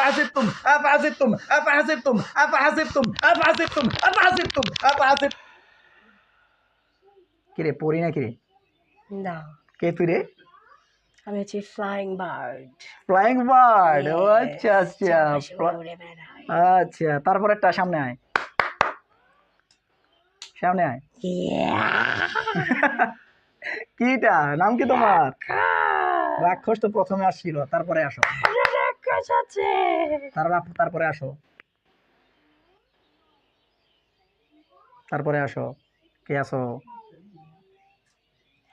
أفحسبتم أفحسبتم أفحسبتم أفحسبتم أفحسبتم أفحسبتم أفحسبتم কিরে পড়ি না কিরে না কে তুই রে আমি হচ্ছি ফ্লাইং বার্ড ফ্লাইং বার্ড ও আচ্ছা আচ্ছা ফ্লা- উড়ে বেড়াই আচ্ছা তারপরেরটা সামনে আয় সামনে আয় কিটা নাম কি তোমার রাক্ষস তো প্রথমে আসছিল তারপরে আসো রাক্ষস আছে তারপরে তারপরে আসো তারপরে আসো কে আসো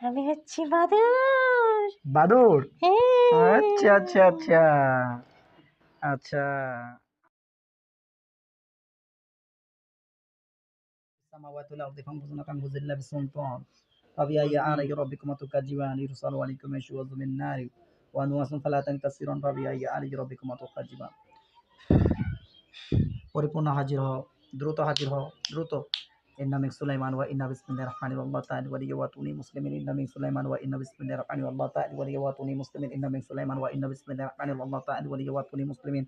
আমি হচ্ছি বাদুর বাদুর হ্যাঁ আচ্ছা আচ্ছা আচ্ছা আচ্ছা السماوات والأرض فانفذنا تنفذ إلا بسلطان فبأي آلاء ربكما تكذبان يرسل عليكم شواظ من نار ওয়ানুয়াসুন ফালা তাং তাসিরন ভাবি আইয়া আলি রব্বিকুম তুকাজিবা পরিপূর্ণ হাজির হও দ্রুত হাজির হও দ্রুত ইন্নামিক সুলাইমান ওয়া ইন্না বিসমিল্লাহির রহমানির আল্লাহ তাআলা ওয়া ইয়াতুনি মুসলিমিন ইন্নামিক সুলাইমান ওয়া ইন্না বিসমিল্লাহির রহমানির আল্লাহ তাআলা ওয়া ইয়াতুনি মুসলিমিন ইন্নামিক সুলাইমান ওয়া ইন্না বিসমিল্লাহির রহমানির আল্লাহ তাআলা ওয়া ইয়াতুনি মুসলিমিন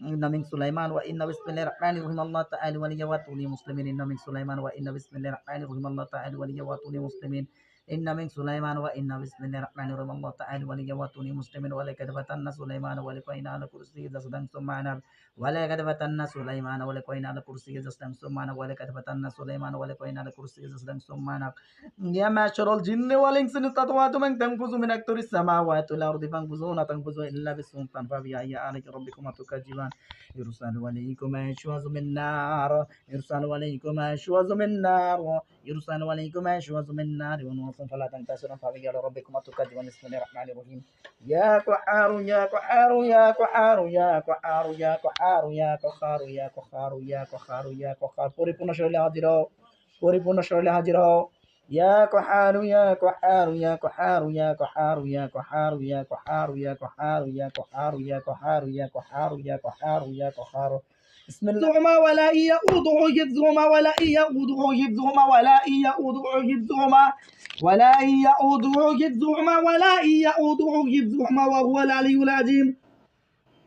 إن من سليمان وإن بسم الله الرحمن الرحيم الله تعالى ولي واتوني مسلمين إن من سليمان وإن بسم الله الرحمن الرحيم الله تعالى ولي واتوني مسلمين إن من سليمان وإن بسم الله الرحمن الرحيم. الله تعالى ولي واتوني مسلمين ولقد فتنا سليمان ولقينا على كرسيه جسدا ثم عنب ولقد فتنا سليمان ولقينا على كرسيه جسدا ثم عنب ولقد فتنا سليمان ولقينا على كرسيه جسدا ثم عنب يا معشر الجن والإنس إن استطعتم أن تنفذوا من أكثر السماوات والأرض فانفذوا لا تنفذوا إلا بسلطان. فبأي آلاء ربكما تكذبان؟ يرسل عليكم أشواظ من نار يرسل عليكم أشواظ من نار يرسل عليكم أشواظ من نار ونوص فلا تنتصرون فبأي آلاء ربكما تكذبان بسم الله الرحمن الرحيم يا قحار يا قحار يا قحار يا قحار يا قحار يا قحار يا قحار يا قحار يا قحار পরিপূর্ণ শরীরে হাজির হও পরিপূর্ণ শরীরে হাজির হও يا قحار يا قحار يا قحار يا قحار يا قحار يا قحار يا قحار يا قحار يا قحار يا قحار يا قحار يا قحار بسم الله. زعما ولا إيا أوضع جبزهما ولا إيا أوضع جبزهما ولا إيا أوضع جبزهما ولا إيا أوضع جبزهما ولا إيا أوضع جبزهما وهو العلي العظيم.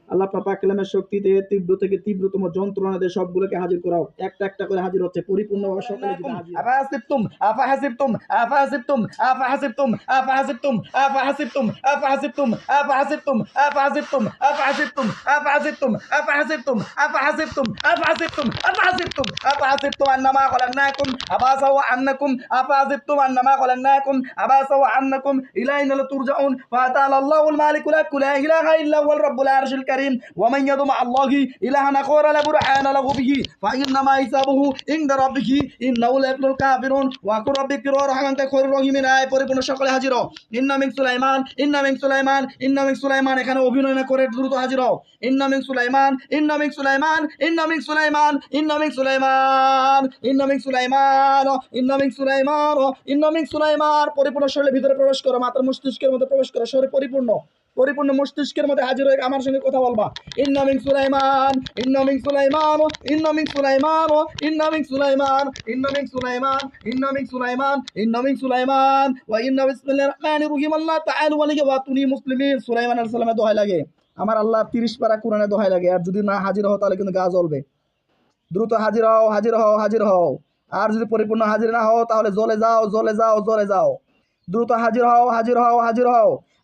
আল্লাহ পাপা কালামের শক্তিতে তীব্র থেকে তীব্রতম যন্ত্রণা দিয়ে সবগুলোকে হাজির করাও একটা একটা করে হাজির হচ্ছে পরিপূর্ণভাবে সকালে যদি হাজির হয়। আফাহাসিবতুম আফাহাসিবতুম আফাহাসিবতুম আফাহাসিবতুম আফাহাসিবতুম আফাহাসিবতুম আফাহাসিবতুম আফাহাসিবতুম আফাহাসিবতুম আফাহাসিবতুম আফাহাসিবতুম আফাহাসিবতুম আফাহাসিবতুম আফাহাসিবতুম আফাহাসিবতুম আফাহাসিবতুম আন্নামা খলাকনাকুম আবাসা ওয়া আন্নাকুম আফাহাসিবতুম আন্নামা খলাকনাকুম আবাসা ওয়া আন্নাকুম ইলাইনা লাতুরজাউন ফাতাআলা আল্লাহুল মালিকুল হাক লা ইলাহা ইল্লা হুয়াল রাব্বুল আরশিল মুনকারিন ওয়া মান ইয়াদুম আল্লাহি ইলাহান আখারা লা বুরহান লাহু বিহি ফা ইন্নামা হিসাবুহু ইনদা রাব্বিহি ইন্নাহু লা ইয়াফলুল কাফিরুন ওয়া কুর রাব্বিকি রাহমানতা খায়রুর রাহিমিন আয় পরিপূর্ণ সকলে হাজির ইন্না মিন সুলাইমান ইন্না মিন সুলাইমান ইন্না মিন সুলাইমান এখানে অভিনয় না করে দ্রুত হাজির ইন্না মিন সুলাইমান ইন্না মিন সুলাইমান ইন্না মিন সুলাইমান ইন্না মিন সুলাইমান ইন্না মিন সুলাইমান ইন্না মিন সুলাইমান ইন্না মিন সুলাইমান পরিপূর্ণ শরীরের ভিতরে প্রবেশ করো মাত্র মস্তিষ্কের মধ্যে প্রবেশ করো শরীর পরিপূর্ণ পরিপূর্ণ মস্তিষ্কের মধ্যে হাজির হয়ে আমার সঙ্গে কথা বলবা। ইন্নামিং সুলাইমান ইন্নামিং সুলাইমান ইন্নামিং সুলাইমান ইন্নামিং সুলাইমান ইন্নামিং সুলাইমান ইন্নামিং সুলাইমান ইন্নামিং সুলাইমান, ওয়া ইন্না বিসমিল্লাহির রহমানির রহিম, আল্লাহ তাআলা ওয়ালিকে ওয়া তুনি মুসলিমিন, সুলাইমান আলাইহিস সালামের দোহাই লাগে। আমার আল্লাহ 30 পারা কোরআনে দোহাই লাগে, আর যদি না হাজির হও তাহলে কিন্তু গা জ্বলবে। দ্রুত হাজির হও হাজির হও হাজির হও। আর যদি পরিপূর্ণ হাজির না হও তাহলে জ্বলে যাও জ্বলে যাও জ্বলে যাও। দ্রুত হাজির হও হাজির হও হাজির হও।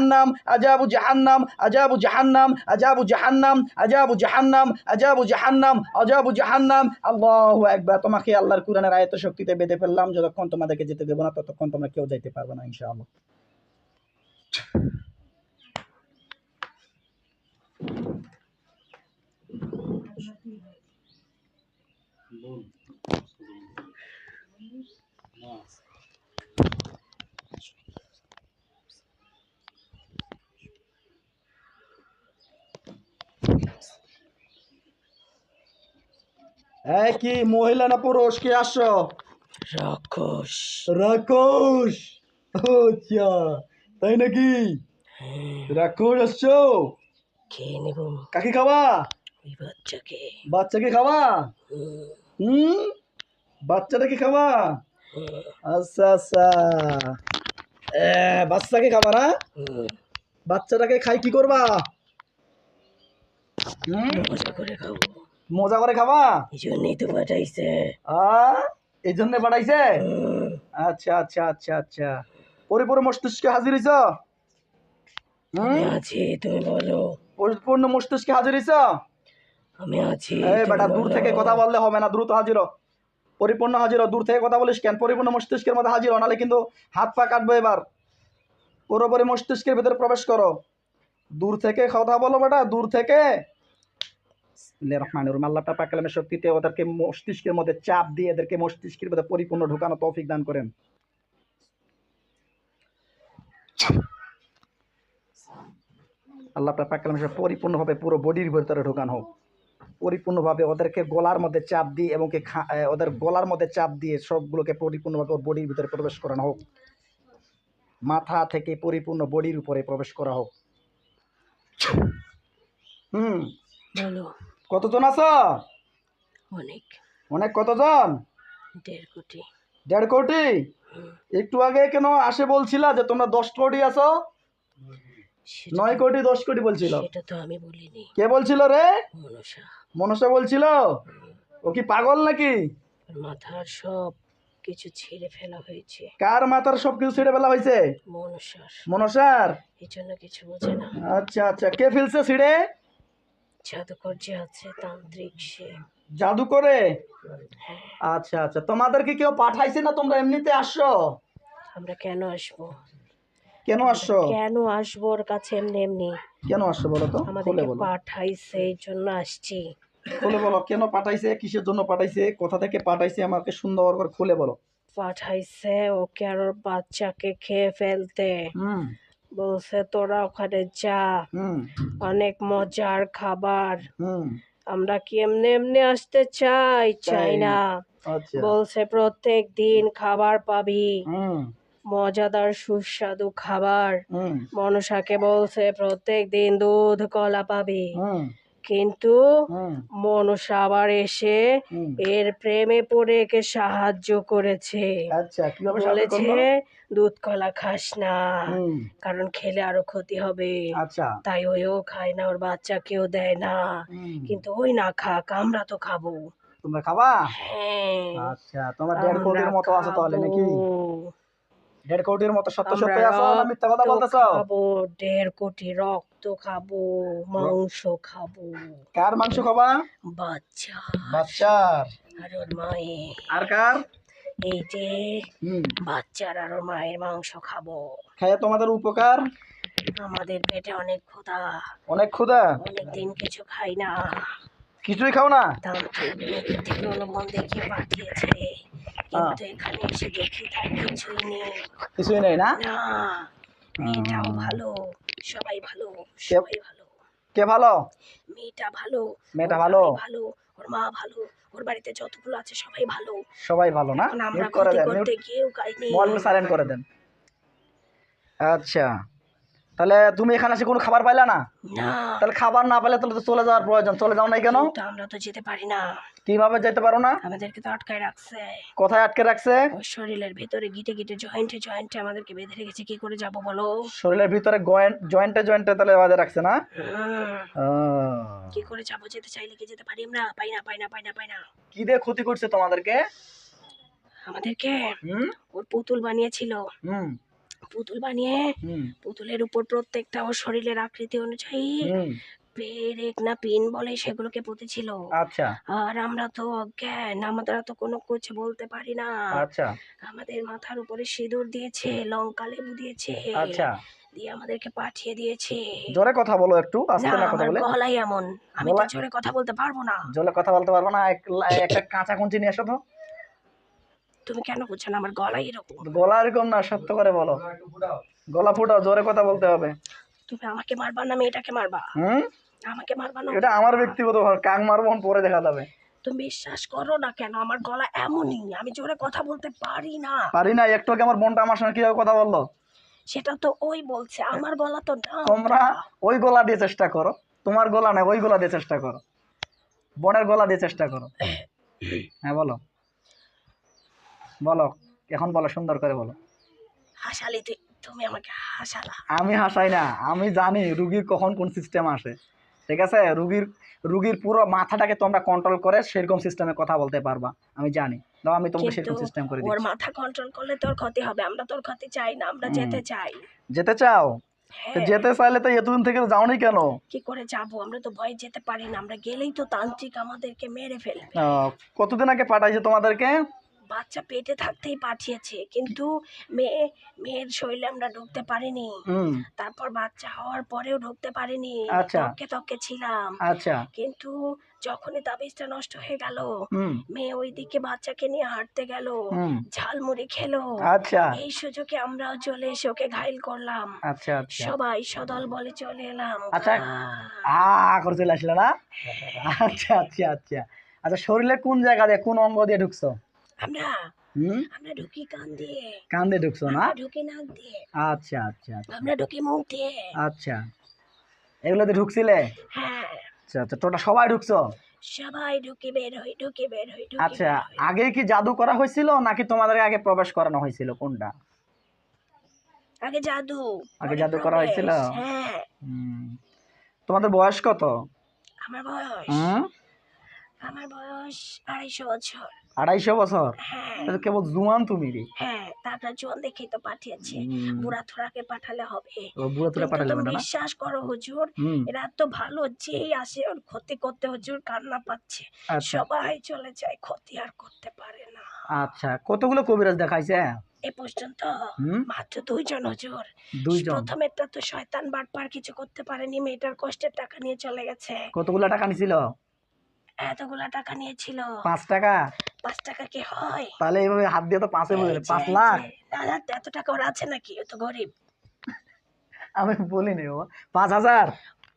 জাহান্নাম আজাবু জাহান্নাম আজাবু জাহান্নাম আজাবু জাহান্নাম আজাবু জাহান্নাম আজাবু জাহান্নাম আজাবু জাহান্নাম। আল্লাহ একবার তোমাকে আল্লাহর কুরানের আয়ত শক্তিতে বেঁধে ফেললাম। যতক্ষণ তোমাদেরকে যেতে দেবো না, ততক্ষণ তোমরা কেউ যাইতে পারব না, ইনশাআল্লাহ। Nossa. এই কি মহিলা না পুরুষ? কি আসছো রাক্ষস। রাক্ষস? আচ্ছা তাই নাকি? রাক্ষস আসছো? খেয়ে নেব। কাকে খাবা? ওই বাচ্চাকে। বাচ্চাকে খাবা? হুম, বাচ্চাটাকে খাবা? হুম, আচ্ছা আচ্ছা। বাচ্চাকে খাবা না? বাচ্চাটাকে খাই কি করবা? হুম? মজা করে খাব। মজা করে খাবা? এই জন্যই তো পাঠাইছে। এই জন্য পাঠাইছে? আচ্ছা আচ্ছা আচ্ছা আচ্ছা। পরিপূর্ণ মস্তিষ্কে হাজির হইছ? আছি তুমি বলো। পরিপূর্ণ মস্তিষ্কে হাজির হইছ? আমি আছি এই বেটা দূর থেকে কথা বললে হবে না দ্রুত হাজির হ। পরিপূর্ণ হাজির দূর থেকে কথা বলিস কেন? পরিপূর্ণ মস্তিষ্কের মধ্যে হাজির হ, নাহলে কিন্তু হাত পা কাটবো এবার। পুরোপুরি মস্তিষ্কের ভিতরে প্রবেশ করো। দূর থেকে কথা বলো বেটা দূর থেকে। রহমান পাকালামের শক্তিতে ওদেরকে মস্তিষ্কের মধ্যে চাপ দিয়ে এদেরকে মস্তিষ্কের মধ্যে পরিপূর্ণ ঢুকানো তৌফিক দান করেন। আল্লাহ পাকালামের পরিপূর্ণভাবে পুরো বডির ভিতরে ঢোকানো হোক। পরিপূর্ণভাবে ওদেরকে গলার মধ্যে চাপ দিয়ে এবং ওদের গলার মধ্যে চাপ দিয়ে সবগুলোকে পরিপূর্ণভাবে ওর বডির ভিতরে প্রবেশ করানো হোক। মাথা থেকে পরিপূর্ণ বডির উপরে প্রবেশ করা হোক। হুম। কতজন আছো? অনেক। অনেক কতজন? দেড় কোটি। দেড় কোটি? একটু আগে কেন আসে বলছিলা যে তোমরা দশ কোটি আছো? নয় কোটি দশ কোটি বলছিল। সেটা তো আমি বলিনি। কে বলছিল রে? মনসা। মনসা বলছিল? ও কি পাগল নাকি? মাথার সব কিছু ছিঁড়ে ফেলা হয়েছে। কার মাথার সব কিছু ছিঁড়ে ফেলা হয়েছে? মনসার। মনসার? এই জন্য কিছু বোঝে না। আচ্ছা আচ্ছা। কে ফেলছে ছিঁড়ে? জাদুকর যে আছে তান্ত্রিক সে। জাদু করে হ্যাঁ। আচ্ছা আচ্ছা। তোমাদেরকে কেউ পাঠাইছে না? তোমরা এমনিতে আসছো? আমরা কেন আসব? কেন আসছো? কেন আসব ওর কাছে এমনি এমনি? কেন আসছো বলো তো? আমাদেরকে পাঠাইছে এই জন্য আসছি। খুলে বলো কেন পাঠাইছে? কিসের জন্য পাঠাইছে? কোথা থেকে পাঠাইছে? আমাকে সুন্দর করে খুলে বলো। পাঠাইছে ওকে আর ওর বাচ্চাকে খেয়ে ফেলতে। হুম। বলছে তোরা ওখানে যা। অনেক মজার খাবার। হুম। আমরা কি এমনি এমনি আসতে চাই? চাই। না। আচ্ছা। বলছে প্রত্যেক দিন খাবার পাবি। মজাদার সুস্বাদু খাবার। মনসাকে বলছে প্রত্যেক দিন দুধ কলা পাবি। কিন্তু মনসা আবার এসে এর প্রেমে পড়ে একে সাহায্য করেছে। আচ্ছা বলেছে দুধ কলা খাস না কারণ খেলে আরও ক্ষতি হবে। আচ্ছা। তাই ওইও খায় না ওর বাচ্চা কেউ দেয় না। কিন্তু ওই না খাক আমরা তো খাব। তোমরা খাবা? হ্যাঁ। আচ্ছা তোমার দেড় কোটির মতো আছে তাহলে নাকি। দেড় কোটির মতো সত্য সত্যি আছো না মিথ্যা কথা বলতেছ? খাব দেড় কোটি রক্ত খাব মাংস খাব। কার মাংস খাবা? বাচ্চা বাচ্চার। আর ওর মায়ের। আর কার? এই যে বাচ্চার আর ওর মায়ের মাংস খাব। খাইয়া তোমাদের উপকার? আমাদের পেটে অনেক ক্ষুধা। অনেক ক্ষুধা? অনেক দিন কিছু খাই না। কিছুই খাও না? মেয়েদের থেকে দেখিয়ে পাঠিয়েছে। কিন্তু এখানে এসে দেখি তার কিছুই নেই কিছুই নেই না না মেয়েটাও ভালো সবাই ভালো কে- সবাই ভালো কে ভালো মেয়েটা ভালো মেয়েটা ভালো? ভালো ওর মা ভালো ওর বাড়িতে যতগুলো আছে সবাই ভালো সবাই ভালো না? আমরা করে ক্ষতি দেন করতে গিয়েও গাইনি মোবাইল সাইলেন্ট করে দেন। আচ্ছা। তাহলে তুমি এখানে এসে কোনো খাবার পাইলা না? তাহলে খাবার না পেলে তাহলে তো চলে যাওয়ার প্রয়োজন। চলে যাও নাই কেন? আমরা তো যেতে পারি না। কীভাবে যেতে পারো না? আমাদেরকে তো আটকায় রাখছে। কোথায় আটকে রাখছে? শরীরের ভিতরে গিটে গিটে জয়েন্টে জয়েন্টে আমাদেরকে বেঁধে রেখেছে। কি করে যাব বলো? শরীরের ভিতরে জয়েন্টে জয়েন্টে তাহলে বাজে রাখছে না? কি করে যাব? যেতে চাইলে কি যেতে পারি আমরা? পাই না পাই না পাই না পাই না। কি দিয়ে ক্ষতি করছে তোমাদেরকে? আমাদেরকে হুম? ওর পুতুল বানিয়েছিল। হুম। পুতুল বানিয়ে পুতুলের উপর প্রত্যেকটা ওর শরীরের আকৃতি অনুযায়ী পেরেক না পিন বলে সেগুলোকে পুঁতেছিল আচ্ছা। আর আমরা তো অজ্ঞান আমরা তো কোনো কিছু বলতে পারি না। আচ্ছা। আমাদের মাথার উপরে সিঁদুর দিয়েছে লঙ্কা লেবু দিয়েছে আচ্ছা। দিয়ে আমাদেরকে পাঠিয়ে দিয়েছে। জোরে কথা বলো একটু আস্তে না কথা বলে। গলাই এমন। আমি তো জোরে কথা বলতে পারব না। জোরে কথা বলতে পারব না একটা কাঁচা কুঞ্চি নিয়ে এসো তো। তুমি কেন বুঝছ না? আমার গলা এরকম গলা এরকম না সত্য করে বলো। গলা ফুটাও জোরে কথা বলতে হবে। তুমি আমাকে মারবা না মেয়েটাকে মারবা? হুম? আমাকে মারবা না? এটা আমার ব্যক্তিগত ভাবে কাক মারবো পরে দেখা যাবে। তুমি বিশ্বাস করো না কেন? আমার গলা এমনই আমি জোরে কথা বলতে পারি না। পারি না একটু আগে আমার বোনটা আমার সঙ্গে কীভাবে কথা বলল? সেটা তো ওই বলছে আমার গলা তো না। তোমরা ওই গলা দিয়ে চেষ্টা করো। তোমার গলা না ওই গলা দিয়ে চেষ্টা করো। বোনের গলা দিয়ে চেষ্টা করো। হ্যাঁ বলো। বলো এখন বলো সুন্দর করে বলো। হাসালি তুই তুমি আমাকে হাসালা। আমি হাসাই না আমি জানি রুগীর কখন কোন সিস্টেম আসে। ঠিক আছে? রুগীর রুগীর পুরো মাথাটাকে তোমরা কন্ট্রোল করে সেরকম সিস্টেমে কথা বলতে পারবা আমি জানি। দাও আমি তোমাকে সেরকম সিস্টেম করে ওর মাথা কন্ট্রোল করলে তোর ক্ষতি হবে আমরা তোর ক্ষতি চাই না আমরা যেতে চাই। যেতে চাও? তো হ্যাঁ। যেতে চাইলে তো এতদিন থেকে যাওনি কেন? কি করে যাব? আমরা তো ভয় যেতে পারি না আমরা গেলেই তো তান্ত্রিক আমাদেরকে মেরে ফেলবে। কতদিন আগে পাঠাইছে তোমাদেরকে? বাচ্চা পেটে থাকতেই পাঠিয়েছে কিন্তু মেয়ে মেয়ের শরীরে আমরা ঢুকতে পারিনি। তারপর বাচ্চা হওয়ার পরেও ঢুকতে পারিনি। আচ্ছা। তককে তককে ছিলাম। আচ্ছা। কিন্তু যখনই তাবিজটা নষ্ট হয়ে গেল মেয়ে ওইদিকে বাচ্চাকে নিয়ে হাঁটতে গেল ঝালমুড়ি খেলো। আচ্ছা। এই সুযোগে আমরাও চলে এসে ওকে ঘাইল করলাম। আচ্ছা সবাই সদল বলে চলে এলাম। আচ্ছা। আহ, আ করে চলে আসলে না? আচ্ছা আচ্ছা আচ্ছা। আচ্ছা শরীরে কোন জায়গা দিয়ে কোন অঙ্গ দিয়ে ঢুকছো? আমরা আমরা ঢুকি কান দিয়ে। কান দিয়ে ঢুকছো না? ঢুকি নাক দিয়ে। আচ্ছা আচ্ছা আচ্ছা। আমরা ঢুকি মুখ দিয়ে। আচ্ছা। এগুলোতে ঢুকছিলে? হ্যাঁ। আচ্ছা আচ্ছা টোটা সবাই ঢুকছো? সবাই ঢুকি বের হই ঢুকি বের হই আচ্ছা আগে কি জাদু করা হয়েছিল নাকি তোমাদের আগে প্রবেশ করানো হয়েছিল? কোনটা? আগে জাদু আগে জাদু করা হয়েছিল? হ্যাঁ। তোমাদের বয়স কত? আমার বয়স হুম? আমার বয়স আড়াইশো বছর। আড়াইশো বছর? হ্যাঁ। কেবল জুয়ান তুমি রে। হ্যাঁ তারপর দেখেই তো পাঠিয়েছে। বুড়া থোড়াকে পাঠালে হবে। বুড়ো কিন্তু পাঠালে না? বিশ্বাস করো হুজুর এরা তো ভালো যেই আসে ওর ক্ষতি করতে হুজুর কান্না পাচ্ছে। আচ্ছা। সবাই চলে যায় ক্ষতি আর করতে পারে না। আচ্ছা কতগুলো কবিরাজ দেখাইছে? এ পর্যন্ত মাত্র দুইজন হুজুর। দুইজন? প্রথমেরটা তো শয়তান বাটপার কিছু করতে পারেনি মেয়েটার কষ্টের টাকা নিয়ে চলে গেছে। কতগুলো টাকা নিছিল? এতগুলা টাকা নিয়েছিল। পাঁচ টাকা? পাঁচ টাকা কি হয়? তাহলে এইভাবে হাত দিয়ে তো পাঁচে যে, পাঁচ লাখ? না না, এত টাকা ওর আছে নাকি? ও তো গরিব। আমি বলিনি ও। পাঁচ হাজার?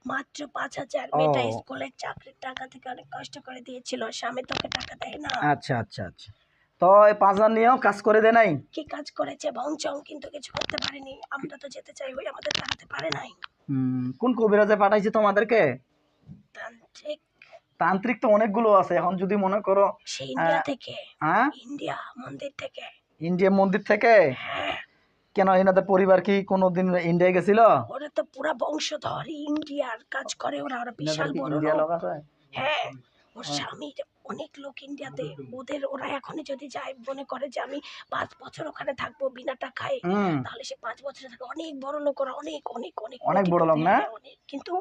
মাত্র পাঁচ হাজার। মেয়েটা স্কুলের চাকরির টাকা থেকে অনেক কষ্ট করে দিয়েছিল। স্বামী তোকে টাকা দেয় না। আচ্ছা আচ্ছা আচ্ছা। তো এই পাঁচ হাজার নিয়েও কাজ করে দে নাই? কি কাজ করেছে ভংচং কিন্তু কিছু করতে পারেনি। আমরা তো যেতে চাই ওই আমাদের টাকাতে পারে নাই। কোন কবিরাজে পাঠাইছে তোমাদেরকে? তান্ত্রিক তান্ত্রিক তো অনেকগুলো আছে এখন যদি মনে করো ইন্ডিয়া থেকে। হ্যাঁ? ইন্ডিয়া মন্দির থেকে। ইন্ডিয়া মন্দির থেকে? হ্যাঁ। কেন এনাদের পরিবার কি কোনোদিন ইন্ডিয়া গেছিল? ওরা তো পুরা বংশধর ইন্ডিয়ার কাজ করে ওরা ওরা বিশাল বড় ইন্ডিয়া লোক। হ্যাঁ? ওর স্বামীর অনেক লোক ইন্ডিয়াতে ওদের ওরা এখনই যদি যায় মনে করে যে আমি পাঁচ বছর ওখানে থাকব বিনা টাকায় তাহলে সে পাঁচ বছর থাকে। অনেক বড় লোক ওরা অনেক অনেক অনেক অনেক বড় লোক না? অনেক। কিন্তু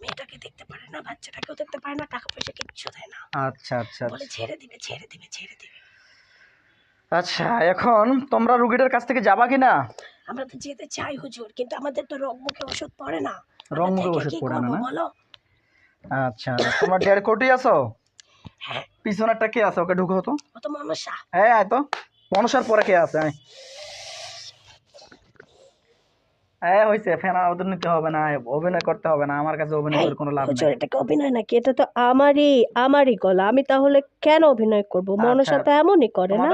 মেয়েটাকে দেখতে পারে না বাচ্চাটাকেও দেখতে পারে না টাকা পয়সা কিচ্ছু দেয় না। আচ্ছা আচ্ছা বলে আচ্ছা। ছেড়ে দিবে ছেড়ে দিবে ছেড়ে দিবে। আচ্ছা এখন তোমরা রুগীটার কাছ থেকে যাবা কি না আমরা তো যেতে চাই হুজুর কিন্তু আমাদের তো রোগ মুখে ওষুধ পড়ে না। আমরা রং মুখে ওষুধ পড়ে না, বলো? আচ্ছা তোমরা দেড় কোটি আছো? পিছনেরটা কে আছে? ওকে ঢুকো তো। মনসা। হ্যাঁ তো। মনসার পরে কে আছে? আয়। হ্যাঁ হয়েছে নিতে হবে না অভিনয় করতে হবে না আমার কাছে অভিনয় করে কোনো লাভ নেই। এটাকে অভিনয় নাকি? এটা তো আমারই আমারই গলা। আমি তাহলে কেন অভিনয় করব? মনসা আচ্ছা। তো এমনই করে না?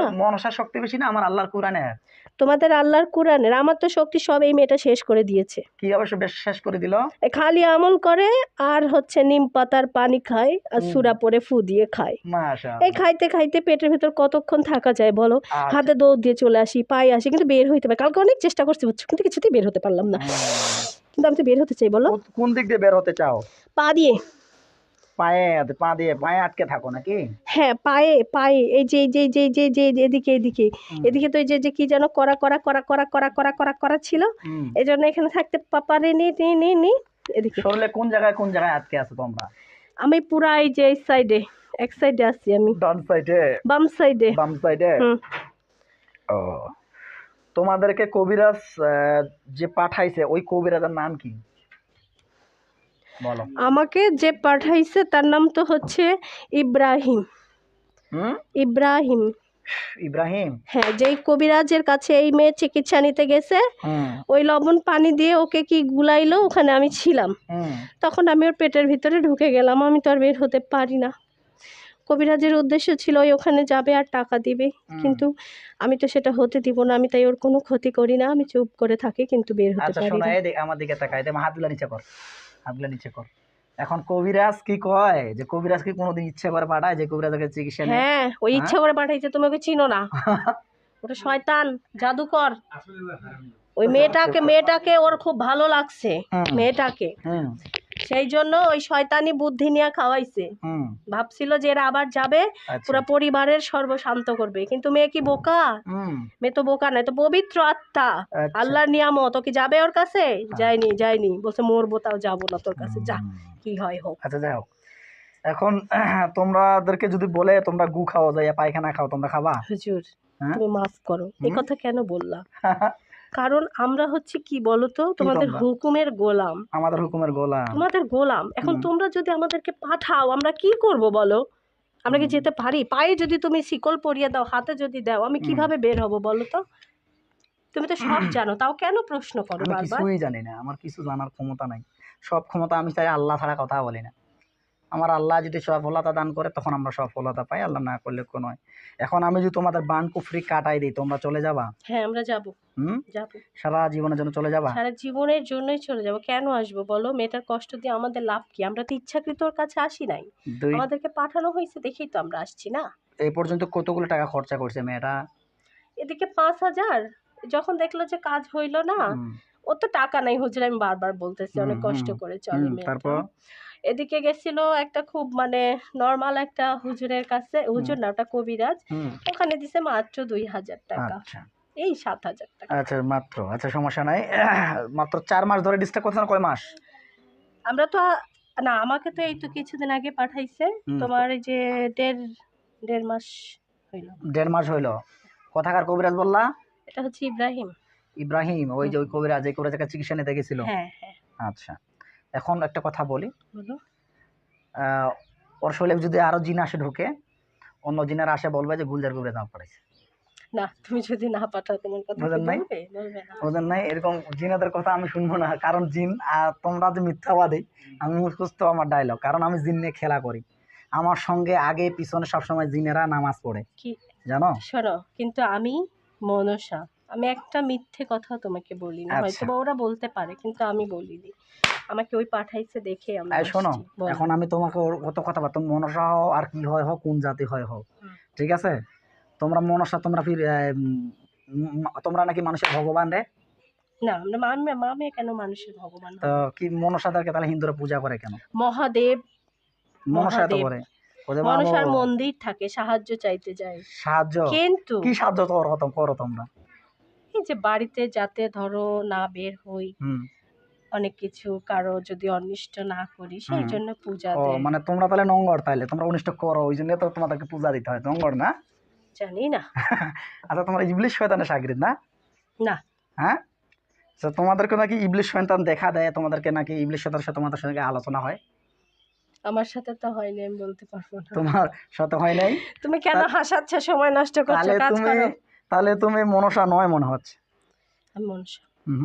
শক্তি বেশি না আমার আল্লাহর কোরআনের? তোমাদের আল্লাহর কোরআনের। আমার তো শক্তি সব এই মেয়েটা শেষ করে দিয়েছে। কি অবশ্য বেশ শেষ করে দিল? খালি আমল করে আর হচ্ছে নিম পাতার পানি খায় আর সুরা পরে ফু দিয়ে খায়। এই খাইতে খাইতে পেটের ভিতর কতক্ষণ থাকা যায় বলো? আচ্ছা। হাতে দৌড় দিয়ে চলে আসি পায়ে আসি কিন্তু বের হইতে পারে কালকে অনেক চেষ্টা করছি হচ্ছে কিন্তু কিছুতেই বের হতে পারলাম না। কিন্তু আমি তো বের হতে চাই বলো। কোন দিক দিয়ে বের হতে চাও? পা দিয়ে। পায়ে পা দিয়ে পায়ে আটকে থাকো নাকি? হ্যাঁ পায়ে পায়ে। এই যে যে যে যে যে এদিকে এদিকে। এদিকে তো এই যে যে কি যেন করা করা করা করা করা করা করা করা ছিল। এই জন্য এখানে থাকতে পারে নি নি নি নি এদিকে। শরীরে কোন জায়গায় কোন জায়গায় আটকে আছো তোমরা? আমি পুরা এই যে এই সাইডে এক সাইডে আছি আমি। ডান সাইডে বাম সাইডে বাম সাইডে ও। তোমাদেরকে কবিরাজ যে পাঠাইছে ওই কবিরাজের নাম কি? বলো। আমাকে যে পাঠাইছে তার নাম তো হচ্ছে ইব্রাহিম। ইব্রাহিম। ইব্রাহিম? হ্যাঁ যেই কবিরাজের কাছে এই মেয়ে চিকিৎসা নিতে গেছে ওই লবণ পানি দিয়ে ওকে কি গুলাইলো? ওখানে আমি ছিলাম। তখন আমি ওর পেটের ভিতরে ঢুকে গেলাম আমি তো আর বের হতে পারি না। কবিরাজের উদ্দেশ্য ছিল ওই ওখানে যাবে আর টাকা দিবে। কিন্তু আমি তো সেটা হতে দিব না আমি তাই ওর কোনো ক্ষতি করি না আমি চুপ করে থাকি কিন্তু বের হতে আচ্ছা পারি শোনো না। এই দেখ আমার দিকে তাকাই দেখ হাতগুলা নিচে কর হাতগুলা নিচে কর। এখন কবিরাজ কি কয়? যে কবিরাজ কি কোনোদিন ইচ্ছে করে পাঠায় যে কবিরাজকে চিকিৎসা নেয়? হ্যাঁ ওই হ্যাঁ? ইচ্ছা করে পাঠাইছে তুমি ওকে চিনো না। ওটা শয়তান জাদুকর। ওই মেয়েটাকে মেয়েটাকে ওর খুব ভালো লাগছে মেয়েটাকে। সেই জন্য ওই শয়তানি বুদ্ধি নিয়ে খাওয়াইছে। ভাবছিল যে এরা আবার যাবে আচ্ছা। পুরো পরিবারের সর্বশান্ত করবে। কিন্তু মেয়ে কি বোকা? মেয়ে তো বোকা নাই তো পবিত্র আত্মা। আচ্ছা। আল্লাহর নিয়ামত। ও কি যাবে ওর কাছে? যায়নি যায়নি। বলছে মরবো তাও যাব না তোর কাছে। যা কি হয় হোক। আচ্ছা যাই হোক। এখন তোমরাদেরকে যদি বলে তোমরা গু খাওয়া যায় পায়খানা খাও তোমরা খাবা? হুজুর হ্যাঁ? তুমি মাফ করো। এই কথা কেন বললা? কারণ আমরা হচ্ছে কি বলতো তোমাদের হুকুমের গোলাম। আমাদের হুকুমের গোলাম। তোমাদের গোলাম। এখন তোমরা যদি আমাদেরকে পাঠাও আমরা কি করব বলো? আমরা কি যেতে পারি? পায়ে যদি তুমি শিকল পরিয়ে দাও হাতে যদি দাও আমি কীভাবে বের হব বলো তো? তুমি তো সব জানো তাও কেন প্রশ্ন করো বারবার? কিছুই জানি না আমার কিছু জানার ক্ষমতা নাই। সব ক্ষমতা আমি চাই আল্লাহ ছাড়া কথা বলি না। আমার আল্লাহ যদি সফলতা দান করে তখন আমরা সফলতা পাই আল্লাহ না করলে কোনো এখন আমি যদি তোমাদের বান কুফরি কাটাই দিই তোমরা চলে যাবা? হ্যাঁ আমরা যাব। হুম? যাব। সারা জীবনের জন্য চলে যাবা? সারা জীবনের জন্যই চলে যাব। কেন আসব বলো? মেয়েটার কষ্ট দিয়ে আমাদের লাভ কি? আমরা তো ইচ্ছাকৃত ওর কাছে আসি নাই। আমাদেরকে পাঠানো হয়েছে দেখেই তো আমরা আসছি না? এই পর্যন্ত কতগুলো টাকা খরচা করছে মেয়েটা? এদিকে পাঁচ হাজার। যখন দেখল যে কাজ হইল না ও তো টাকা নাই হুজুর আমি বারবার বলতেছি অনেক কষ্ট করে চলে মেয়েটা। এদিকে গেছিল একটা খুব মানে নর্মাল একটা হুজুরের কাছে হুজুর না ওটা কবিরাজ। ওখানে দিছে মাত্র দুই হাজার টাকা। আচ্ছা। এই সাত হাজার টাকা। আচ্ছা মাত্র। আচ্ছা সমস্যা নাই। মাত্র চার মাস ধরে ডিস্টার্ব করছে না কয় মাস? আমরা তো না আমাকে তো এই তো কিছুদিন আগে পাঠাইছে। তোমার এই যে দেড় দেড় মাস হইল। দেড় মাস হইল। কথাকার কবিরাজ বললা? এটা হচ্ছে ইব্রাহিম। ইব্রাহিম ওই যে ওই কবিরাজ এই কবিরাজকে চিকিৎসা নিতে গেছিল? হ্যাঁ হ্যাঁ। আচ্ছা। এখন একটা কথা বলি। ওর শরীরে যদি আরও জিন আসে ঢুকে অন্য জিনের আসে বলবে যে গুলজার কবিরাজ আমার পড়েছে। না তুমি যদি না পাঠাও তোমার কথা নাই? বলবে? বলবে না। ওদের নাই? এরকম জিনেদের কথা আমি শুনব না কারণ জিন আর তোমরা যে মিথ্যাবাদী আমি মুখস্থ আমার ডায়লগ কারণ আমি জিন নিয়ে খেলা করি। আমার সঙ্গে আগে পিছনে সবসময় জিনেরা নামাজ পড়ে। কি? জানো? শোনো কিন্তু আমি মনসা আমি একটা মিথ্যে কথা তোমাকে বলিনি। আচ্ছা। হয়তো ওরা বলতে পারে কিন্তু আমি বলিনি। আমাকে ওই পাঠাইছে দেখে আমি শোনো এখন আমি তোমাকে ওর কত কথা বলতো মনসা হও আর কি হয় হোক কোন জাতি হয় হোক ঠিক আছে? তোমরা মনসা তোমরা ফির তোমরা নাকি মানুষের ভগবান রে? না আমরা মামে মামে কেন মানুষের ভগবান তো কি মনসাদেরকে তাহলে হিন্দুরা পূজা করে কেন? মহাদেব মনসা করে। মনসার মন্দির থাকে সাহায্য চাইতে যায়। সাহায্য? কিন্তু কি সাহায্য করো তোমরা? এই যে বাড়িতে যাতে ধরো না বের হই অনেক কিছু কারও যদি অনিষ্ট না করি সেই জন্য পূজা ও দেয়। মানে তোমরা তাহলে নোংর তাহলে তোমরা অনিষ্ট করো ওই জন্য তো তোমাদেরকে পূজা দিতে হয় নোংর না? জানি না। আচ্ছা তোমরা ইবলিশ শয়তানের সাগরিদ না? না। হ্যাঁ? তো তোমাদেরকে নাকি ইবলিশ শয়তান দেখা দেয় তোমাদেরকে নাকি ইবলিশ শয়তানের সাথে তোমাদের সঙ্গে আলোচনা হয়? আমার সাথে তো হয়নি আমি বলতে পারব না। তোমার সাথে হয় নাই? তুমি কেন হাসাচ্ছ সময় নষ্ট করছ কাজ করো। তাহলে তুমি মনসা নয় মনে হচ্ছে? আমি মনসা। হুম।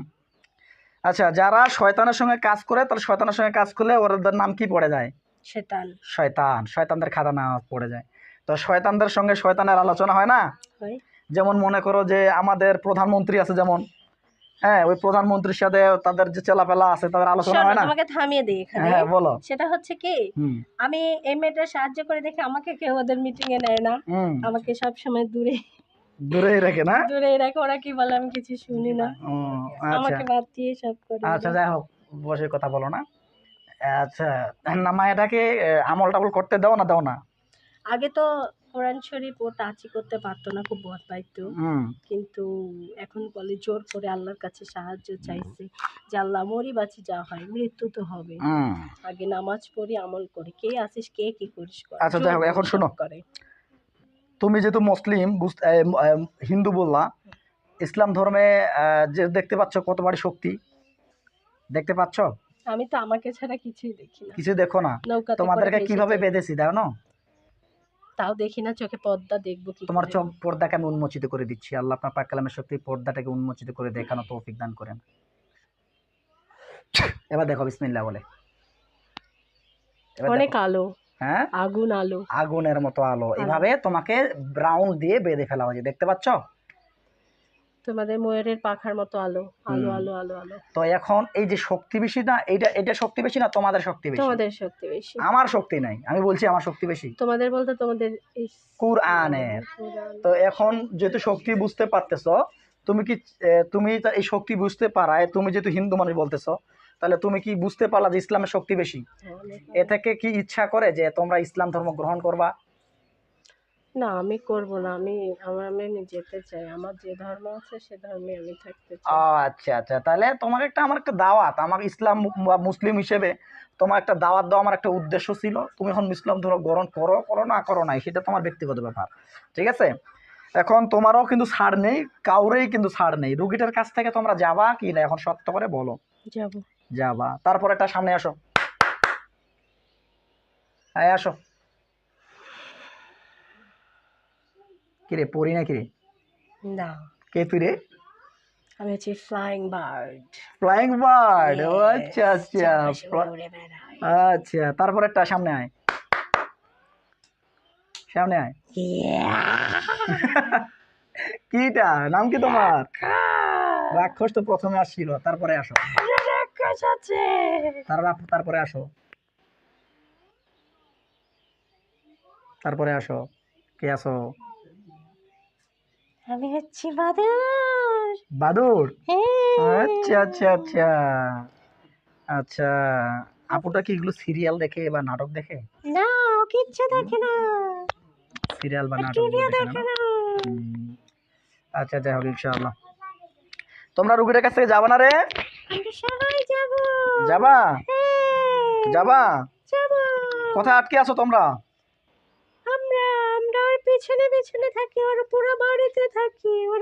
আচ্ছা যারা শয়তানের সঙ্গে কাজ করে তাহলে শয়তানের সঙ্গে কাজ করলে ওদের নাম কি পড়ে যায়? শেতান শয়তান। শয়তানদের খাতা নাম পড়ে যায়। তো শয়তানদের সঙ্গে শয়তানের আলোচনা হয় না? যেমন মনে করো যে আমাদের প্রধানমন্ত্রী আছে যেমন হ্যাঁ ওই প্রধানমন্ত্রীর সাথে তাদের যে চেলাপেলা আছে তাদের আলোচনা হয় না? তোমাকে থামিয়ে দিই এখানে। হ্যাঁ বলো। সেটা হচ্ছে কি আমি এই মেয়েটার সাহায্য করে দেখে আমাকে কেউ ওদের মিটিং এ নেয় না। আমাকে সব সময় দূরে দূরেই রাখে না? দূরে রাখে ওরা কি বলে আমি কিছু শুনি না। আচ্ছা। আমাকে বাদ দিয়ে সব করে আচ্ছা যাই হোক বসে কথা বলো না। আচ্ছা না মা এটাকে আমল টামল করতে দাও না দাও না? আগে তো কোরআন শরীফ ও টাচি করতে পারতো না খুব ভয় পাইতো। কিন্তু এখন বলে জোর করে আল্লাহর কাছে সাহায্য চাইছে যে আল্লাহ মরি বাঁচি যা হয় মৃত্যু তো হবে। আগে নামাজ পড়ি আমল করি কে আসিস কে কি করিস কর। আচ্ছা, এখন শোনো। করে। তুমি যেহেতু মুসলিম হিন্দু বললা ইসলাম ধর্মে যে দেখতে পাচ্ছ কত বাড়ি শক্তি। দেখতে পাচ্ছ? আমি তো আমাকে ছাড়া কিছুই দেখি না। কিছু দেখো না। তোমাদেরকে কীভাবে বেঁধেছি দাও না তাও দেখি না চোখে পর্দা দেখব কি তোমার চোখ পর্দাকে আমি উন্মোচিত করে দিচ্ছি। আল্লাহ আপনার পাক কালামের শক্তি পর্দাটাকে উন্মোচিত করে দেখানো তৌফিক দান করেন। এবার দেখো বিসমিল্লাহ বলে। অনেক আলো। হ্যাঁ? আগুন আলো। আগুনের মতো আলো। এভাবে তোমাকে ব্রাউন দিয়ে বেঁধে ফেলা হয়েছে। দেখতে পাচ্ছ? তোমাদের ময়ূরের পাখার মতো আলো। আলো আলো আলো আলো। তো এখন এই যে শক্তি বেশি না এটা এটা শক্তি বেশি না তোমাদের শক্তি বেশি? তোমাদের শক্তি বেশি। আমার শক্তি নাই। আমি বলছি আমার শক্তি বেশি। তোমাদের বলতে তোমাদের কুরআনের। তো এখন যেহেতু শক্তি বুঝতে পারতেছো তুমি কি তুমি এই শক্তি বুঝতে পারায় তুমি যেহেতু হিন্দু মানুষ বলতেছো তাহলে তুমি কি বুঝতে পারলা যে ইসলামের শক্তি বেশি? এ থেকে কি ইচ্ছা করে যে তোমরা ইসলাম ধর্ম গ্রহণ করবা? না আমি করব না। আমি আমার আমি আমি যেতে চাই। আমার যে ধর্ম আছে সে ধর্মে আমি থাকতে চাই। আচ্ছা আচ্ছা। তাহলে তোমার একটা আমার একটা দাওয়াত। আমার ইসলাম বা মুসলিম হিসেবে তোমার একটা দাওয়াত দেওয়া আমার একটা উদ্দেশ্য ছিল। তুমি এখন ইসলাম ধর্ম গ্রহণ করো করো না করো নাই সেটা তোমার ব্যক্তিগত ব্যাপার। ঠিক আছে? এখন তোমারও কিন্তু ছাড় নেই কাউরেই কিন্তু ছাড় নেই। রুগীটার কাছ থেকে তোমরা যাবা কি না এখন সত্য করে বলো। যাব। যাবা। তারপর একটা সামনে আসো। হ্যাঁ আসো। কিরে পড়ি না কিরে? না। কে তুই রে? আমি হচ্ছি ফ্লাইং বার্ড ফ্লাইং বার্ড ও আচ্ছা আচ্ছা। আচ্ছা তারপর একটা সামনে আয়। সামনে আয়। কিটা? নাম কি তোমার? রাক্ষস তো প্রথমে আসছিল তারপরে আসো। তারপর তারপরে আসো। তারপরে আসো। কে আসো আমি হচ্ছি বাদুর বাদুর হ্যাঁ। আচ্ছা আচ্ছা আচ্ছা। আচ্ছা আপুটা কি এগুলো সিরিয়াল দেখে বা নাটক দেখে? না ও কিচ্ছু দেখে না। সিরিয়াল বা নাটক দেখে না? আচ্ছা যাই হোক ইনশাআল্লাহ। তোমরা রুগীটার কাছ থেকে যাবা না রে? যাবা? যাবা? কোথায় আটকে আছো তোমরা? আমরা আমরা ওর পিছনে পিছনে থাকি, ওর পুরো বাড়িতে থাকি, ওর